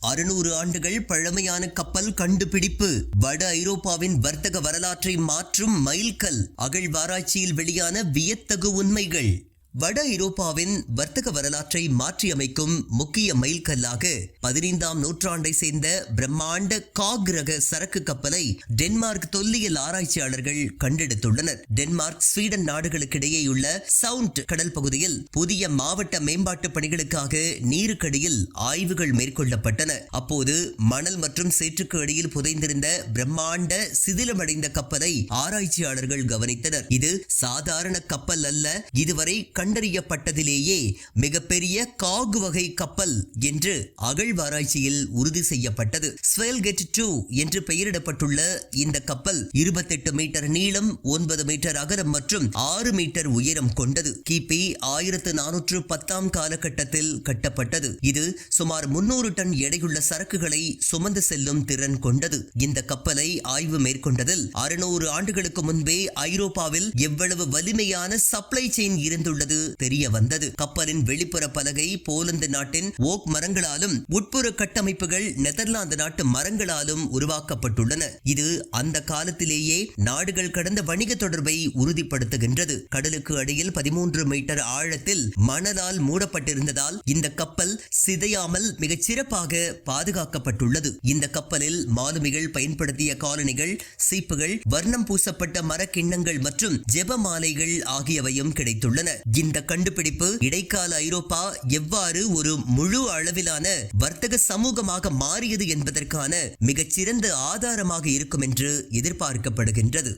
அறுநூறு ஆண்டுகள் பழமையான கப்பல் கண்டுபிடிப்பு. வட ஐரோப்பாவின் வர்த்தக வரலாற்றை மாற்றும் மைல்கல் அகழ்வாராய்ச்சியில் வெளியான வியத்தகு உண்மைகள். வட ஐரோப்பாவின் வர்த்தக வரலாற்றை மாற்றியமைக்கும் முக்கிய மைல்கல்லாக பதினைந்தாம் நூற்றாண்டை சேர்ந்த பிரம்மாண்ட காக்ரக சரக்கு கப்பலை டென்மார்க் தொல்லியல் ஆராய்ச்சியாளர்கள் கண்டெடுத்துள்ளனர். டென்மார்க் ஸ்வீடன் நாடுகளுக்கிடையேயுள்ள சவுண்ட் கடல் பகுதியில் புதிய மாவட்ட மேம்பாட்டு பணிகளுக்காக நீருக்கடியில் ஆய்வுகள் மேற்கொள்ளப்பட்டன. அப்போது மணல் மற்றும் சேற்றுக்கு அடியில் புதைந்திருந்த பிரம்மாண்ட சிதிலமடைந்த கப்பலை ஆராய்ச்சியாளர்கள் கவனித்தனர். இது சாதாரண கப்பல் அல்ல. இதுவரை கண்டறியப்பட்டதிலேயே மிகப்பெரிய காக் வகை கப்பல் என்று அகழ்வாராய்ச்சியில் உறுதி செய்யப்பட்டது. ஸ்வெல்கெட் டூ என்று பெயரிடப்பட்டுள்ள இந்த கப்பல் இருபத்தெட்டு மீட்டர் நீளம் ஒன்பது மீட்டர் அகலம் மற்றும் ஆறு மீட்டர் உயரம் கொண்டது. கிபி ஆயிரத்து நானூற்று பத்தாம் காலகட்டத்தில் கட்டப்பட்டது. இது சுமார் முன்னூறு டன் எடையுள்ள சரக்குகளை சுமந்து செல்லும் திறன் கொண்டது. இந்த கப்பலை ஆய்வு மேற்கொண்டதில் அறுநூறு ஆண்டுகளுக்கு முன்பே ஐரோப்பாவில் எவ்வளவு வலிமையான சப்ளை செயின் இருந்துள்ளது தெரிய வந்தது கப்பலின் வெளிப்புற பலகை போலந்து நாட்டின் ஓக் மரங்களாலும் உட்புற கட்டமைப்புகள் நெதர்லாந்து நாட்டு மரங்களாலும் உருவாக்கப்பட்டுள்ளன. இது அந்த காலத்திலேயே நாடுகள் கடந்த வணிக தொடர்பை உறுதிப்படுத்துகின்றது. கடலுக்கு அடியில் பதிமூன்று மீட்டர் ஆழத்தில் மணலால் மூடப்பட்டிருந்ததால் இந்த கப்பல் சிதையாமல் மிகச் சிறப்பாக பாதுகாக்கப்பட்டுள்ளது. இந்த கப்பலில் மாலுமிகள் பயன்படுத்திய காலணிகள் சீப்புகள் வர்ணம் பூசப்பட்ட மரக்கிண்ணங்கள் மற்றும் ஜெப மாலைகள் ஆகியவையும் கிடைத்துள்ளன. இந்த கண்டுபிடிப்பு இடைக்கால ஐரோப்பா எவ்வாறு ஒரு முழு அளவிலான வர்த்தக சமூகமாக மாறியது என்பதற்கான மிகச்சிறந்த ஆதாரமாக இருக்கும் என்று எதிர்பார்க்கப்படுகின்றது.